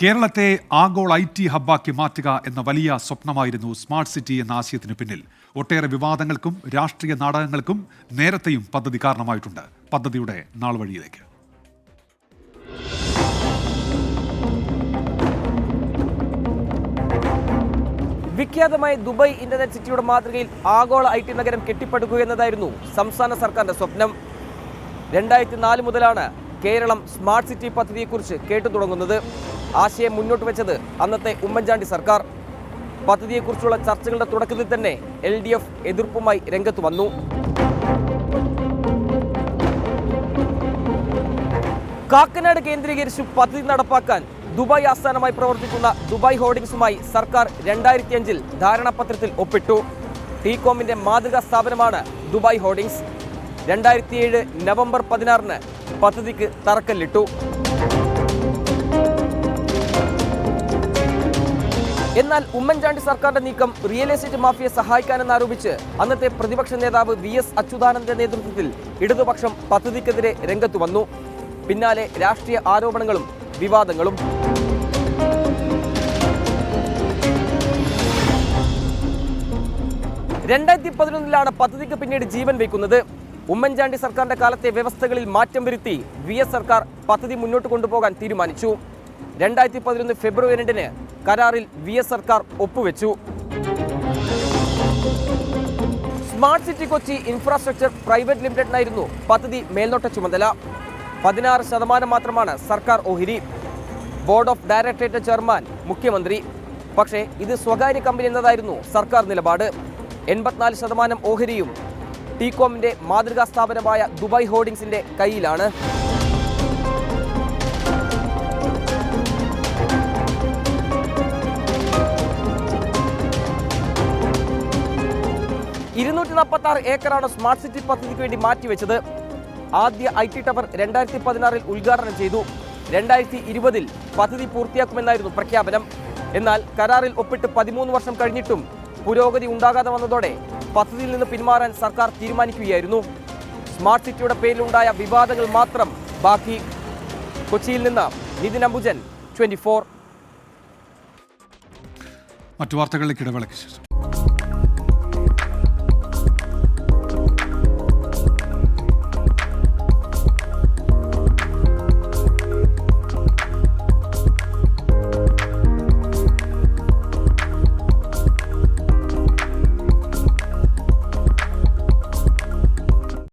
കേരളത്തെ ആഗോള I T ഹബ്ബാക്കി മാറ്റുക എന്ന വലിയ സ്വപ്നമായിരുന്നു സ്മാർട്ട് സിറ്റി എന്ന ആശയത്തിന് പിന്നിൽ. ഒട്ടേറെ വിവാദങ്ങൾക്കും രാഷ്ട്രീയ നാടകങ്ങൾക്കും നേരത്തെയും പദ്ധതി കാരണമായിട്ടുണ്ട്. പദ്ധതിയുടെ നാൾ വഴിയിലേക്ക് വിഖ്യാതമായ ദുബായ് ഇന്റർനെറ്റ് സിറ്റിയുടെ മാതൃകയിൽ ആഗോള ഐ ടി നഗരം കെട്ടിപ്പടുക്കുക എന്നതായിരുന്നു സംസ്ഥാന സർക്കാരിന്റെ സ്വപ്നം. രണ്ടായിരത്തി നാല് മുതലാണ് കേരളം സ്മാർട്ട് സിറ്റി പദ്ധതിയെക്കുറിച്ച് കേട്ടു തുടങ്ങുന്നത് ആശയം മുന്നോട്ട് വെച്ചത് അന്നത്തെ ഉമ്മൻചാണ്ടി സർക്കാർ. പദ്ധതിയെക്കുറിച്ചുള്ള ചർച്ചകളുടെ തുടക്കത്തിൽ തന്നെ എൽ ഡി എഫ് എതിർപ്പുമായി രംഗത്ത് വന്നു. കാക്കനാട് കേന്ദ്രീകരിച്ചു പദ്ധതി നടപ്പാക്കാൻ ദുബായ് ആസ്ഥാനമായി പ്രവർത്തിക്കുന്ന ദുബായ് ഹോർഡിംഗ്സുമായി സർക്കാർ രണ്ടായിരത്തി അഞ്ചിൽ ധാരണാപത്രത്തിൽ ഒപ്പിട്ടു. ടീകോമിന്റെ മാതൃകാ സ്ഥാപനമാണ് ദുബായ് ഹോർഡിംഗ്സ് രണ്ടായിരത്തി ഏഴ് നവംബർ പതിനാറിന് പദ്ധതിക്ക് തറക്കല്ലിട്ടു. എന്നാൽ ഉമ്മൻചാണ്ടി സർക്കാരിന്റെ നീക്കം റിയൽ എസ്റ്റേറ്റ് മാഫിയെ സഹായിക്കാനെന്ന് ആരോപിച്ച് അന്നത്തെ പ്രതിപക്ഷ നേതാവ് വി എസ് അച്യുതാനന്ദന്റെ നേതൃത്വത്തിൽ ഇടതുപക്ഷം പദ്ധതിക്കെതിരെ രംഗത്തു വന്നു. പിന്നാലെ രാഷ്ട്രീയ ആരോപണങ്ങളും വിവാദങ്ങളും. രണ്ടായിരത്തി പതിനൊന്നിലാണ് പദ്ധതിക്ക് പിന്നീട് ജീവൻ വയ്ക്കുന്നത്. ഉമ്മൻചാണ്ടി സർക്കാരിന്റെ കാലത്തെ വ്യവസ്ഥകളിൽ മാറ്റം വരുത്തി വി എസ് സർക്കാർ പദ്ധതി മുന്നോട്ട് കൊണ്ടുപോകാൻ തീരുമാനിച്ചു. രണ്ടായിരത്തി പതിനൊന്ന് ഫെബ്രുവരി രണ്ടിന് കരാറിൽ വി എസ് സർക്കാർ ഒപ്പുവെച്ചു. Smart city Kochi infrastructure private ലിമിറ്റഡിനായിരുന്നു പദ്ധതി മേൽനോട്ട ചുമതല. പതിനാറ് ശതമാനം മാത്രമാണ് സർക്കാർ ഓഹരി. ബോർഡ് ഓഫ് ഡയറക്ടറേറ്റ് ചെയർമാൻ മുഖ്യമന്ത്രി. പക്ഷേ ഇത് സ്വകാര്യ കമ്പനി എന്നതായിരുന്നു സർക്കാർ നിലപാട്. എൺപത്തിനാല് ശതമാനം ഓഹരിയും ടികോമിന്റെ മാതൃകാ സ്ഥാപനമായ ദുബായ് ഹോർഡിംഗ്സിന്റെ കയ്യിലാണ്. ഇരുന്നൂറ്റി നാൽപ്പത്തി ആറ് ഏക്കറാണ് സ്മാർട്ട് സിറ്റി പദ്ധതിക്ക് വേണ്ടി മാറ്റിവെച്ചത്. ആദ്യ ഐ ടി ടവർ രണ്ടായിരത്തി പതിനാറിൽ ഉദ്ഘാടനം ചെയ്തു. രണ്ടായിരത്തി ഇരുപതിൽ പദ്ധതി പൂർത്തിയാക്കുമെന്നായിരുന്നു പ്രഖ്യാപനം. എന്നാൽ കരാറിൽ ഒപ്പിട്ട് പതിമൂന്ന് വർഷം കഴിഞ്ഞിട്ടും പുരോഗതി ഉണ്ടാകാതെ വന്നതോടെ പദ്ധതിയിൽ നിന്ന് പിന്മാറാൻ സർക്കാർ തീരുമാനിക്കുകയായിരുന്നു. സ്മാർട്ട് സിറ്റിയുടെ പേരിലുണ്ടായ വിവാദങ്ങൾ മാത്രം ബാക്കി. കൊച്ചിയിൽ നിന്ന് നിതിൻ അംബുജൻ ട്വന്റി ഫോർ. മറ്റു വാർത്തകളിലേക്ക് ഇടവേളയ്ക്ക് ശേഷം.